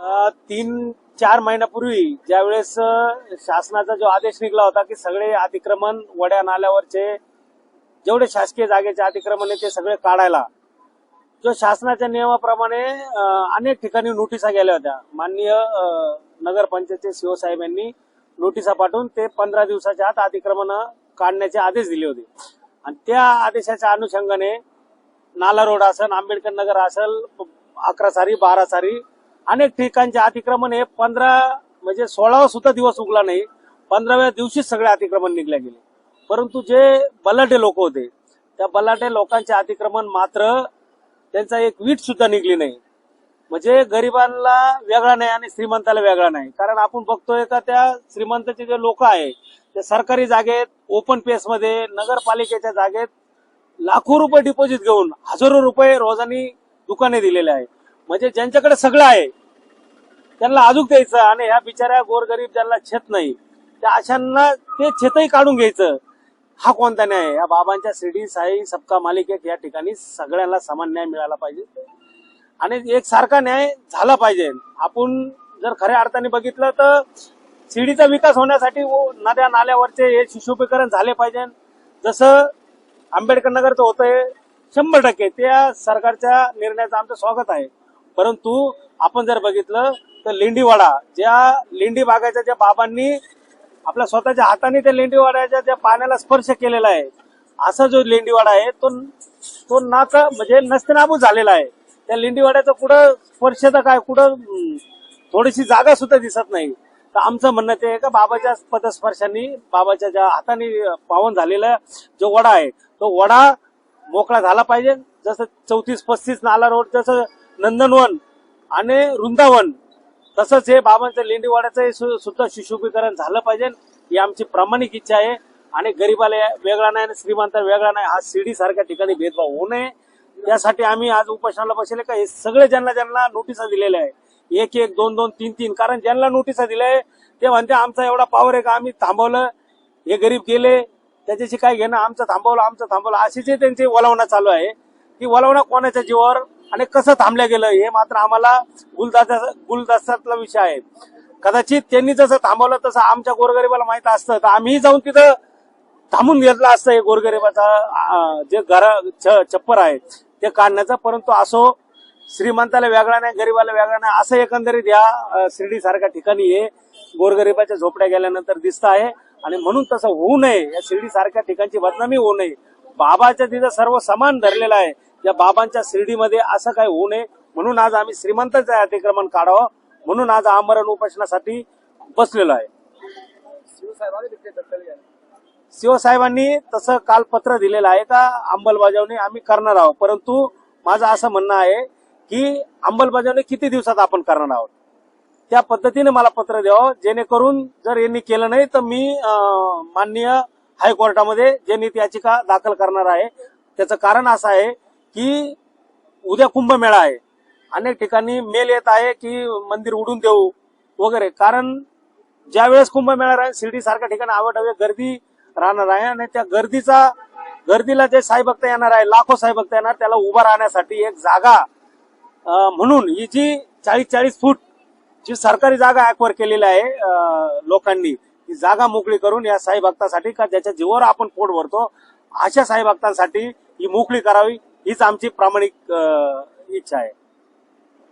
तीन चार महिन्यापूर्वी ज्यावेळेस शासनाचा जो आदेश निघला होता की सगळे अतिक्रमण वड्या नाल्यावरचे जेवढे शासकीय जागेचे अतिक्रमण आहे ते सगळे काढायला जो शासनाच्या नियमाप्रमाणे अनेक ठिकाणी नोटिसा गेल्या होत्या. माननीय नगरपंचायतचे सीओ साहेब यांनी नोटिसा पाठवून ते पंधरा दिवसाच्या आत अतिक्रमण काढण्याचे आदेश दिले होते. आणि त्या आदेशाच्या अनुषंगाने नाला रोड असेल आंबेडकर नगर असेल अकरा सारी बारा सारी अनेक ठिकाणचे अतिक्रमण हे पंधरा म्हणजे सोळावा सुद्धा दिवस उगला नाही पंधराव्या दिवशीच सगळे अतिक्रमण निघले गेले. परंतु जे बलाटे लोक होते त्या बलाटे लोकांचे अतिक्रमण मात्र त्यांचा एक वीट सुद्धा निघली नाही. म्हणजे गरिबांना वेगळा नाही आणि श्रीमंताला वेगळा नाही. कारण आपण बघतोय का त्या श्रीमंताचे जे लोक आहे ते सरकारी जागेत ओपन पेसमध्ये नगरपालिकेच्या जागेत लाखो रुपये डिपॉझिट घेऊन हजारो रुपये रोजानी दुकाने दिलेले आहे म्हणजे ज्यांच्याकडे सगळं आहे त्यांना अजून द्यायचं आणि ह्या बिचाऱ्या गोरगरीब ज्यांना छेत नाही त्या अशांना ते छेतही काढून घ्यायचं. हा कोणता न्याय आहे? या बाबांच्या शिर्डी साई सबका मालिक एक या ठिकाणी सगळ्यांना समान न्याय मिळाला पाहिजे. आणि एक सारखा न्याय झाला पाहिजे. आपण जर खऱ्या अर्थाने बघितलं तर शिर्डीचा विकास होण्यासाठी व नद्या नाल्यावरचे हे शिशुपीकरण झाले पाहिजे. जसं आंबेडकर नगरचं होतंय शंभर टक्के त्या सरकारच्या निर्णयाचं आमचं स्वागत आहे. परंतु आपण जर बघितलं तर लेंडीवाडा ज्या लेंडी बागाच्या ज्या बाबांनी आपल्या स्वतःच्या हाताने त्या लेंडीवाड्याच्या त्या पाण्याला स्पर्श केलेला आहे असा जो लेंडीवाडा आहे तो तो नाका म्हणजे नसतेनाबूत झालेला आहे. त्या लेंडीवाड्याचा कुठं स्पर्श तर काय कुठं थोडीशी जागा सुद्धा दिसत नाही. तर आमचं म्हणणं ते आहे का बाबाच्या पदस्पर्शांनी बाबाच्या ज्या हाताने पावन झालेला जो वडा आहे तो वडा मोकळा झाला पाहिजे. जसं चौतीस पस्तीस नाला रोड जसं नंदनवन आणि वृंदावन तसंच हे बाबांचं लेंडीवाड्याचं सु- सुद्धा सुशोभीकरण झालं पाहिजे ही आमची प्रामाणिक इच्छा आहे. आणि गरीबाला वेगळा नाही आणि श्रीमंत वेगळा नाही हा शिर्डी सारख्या ठिकाणी भेदभाव होऊ नये. त्यासाठी आम्ही आज उपोषणाला बसले का हे सगळे ज्यांना ज्यांना नोटिसा दिलेल्या आहे एक एक दोन दोन तीन तीन कारण ज्यांना नोटिसा दिल्या आहे ते म्हणते आमचा एवढा पॉवर आहे का? आम्ही थांबवलं. हे गरीब गेले. त्याच्याशी काय घेणं? आमचं थांबवलं आमचं थांबवलं. अशी जे त्यांची वलवणं चालू आहे. ती वलवणं कोणाच्या जीवावर? आणि कसं थांबलं गेलं हे मात्र आम्हाला गुलदास्ता गुलदास्तातला विषय आहे. कदाचित त्यांनी जसं थांबवलं तसं आमच्या गोरगरिबाला माहीत असतं. तर आम्ही जाऊन तिथं थांबून घेतलं असतं हे गोरगरिबाचा जे घर छप्पर आहे ते काढण्याचं. परंतु असो श्रीमंताला वेगळा नाही गरीबाला वेगळा नाही असं एकंदरीत या शिर्डी सारख्या ठिकाणी हे गोरगरिबाच्या झोपड्या गेल्यानंतर दिसत आहे. आणि म्हणून तसं होऊ नये या शिर्डी सारख्या ठिकाणची बदनामी होऊ नये. बाबाच्या तिथं सर्व समान धरलेला आहे. या बाबांच्या शिर्डीमध्ये असं काही होऊ नये. म्हणून आज आम्ही श्रीमंताचं अतिक्रमण काढावं. म्हणून आज आमरण उपोषणासाठी बसलेलो आहे. शिवसाहेबांनी तसं काल पत्र दिलेलं आहे का? अंमलबजावणी आम्ही करणार आहोत. परंतु माझं असं म्हणणं आहे की अंमलबजावणी किती दिवसात आपण करणार आहोत? त्या पद्धतीने मला पत्र द्यावं. जेणेकरून जर यांनी केलं नाही तर मी माननीय हायकोर्टामध्ये जनहित याचिका दाखल करणार आहे. त्याचं कारण असं आहे की उद्या कुंभमेळा आहे. अनेक ठिकाणी मेल येत आहे की मंदिर उडून देऊ वगैरे. कारण ज्या वेळेस कुंभमेळा राहील शिर्डी सारख्या ठिकाणी आवडवे गर्दी राहणार आहे आणि त्या गर्दीचा गर्दीला जे साई भक्त येणार आहे लाखो साई भक्त येणार त्याला उभा राहण्यासाठी एक जागा म्हणून ही जी चाळीस चाळीस फूट जी सरकारी जागा ऍक्वर केलेली आहे लोकांनी ती जागा मोकळी करून या साई भक्तासाठी का ज्याच्या जीवावर आपण पोट भरतो अशा साई भक्तांसाठी ही मोकळी करावी. हीच आमची प्रामाणिक इच्छा आहे.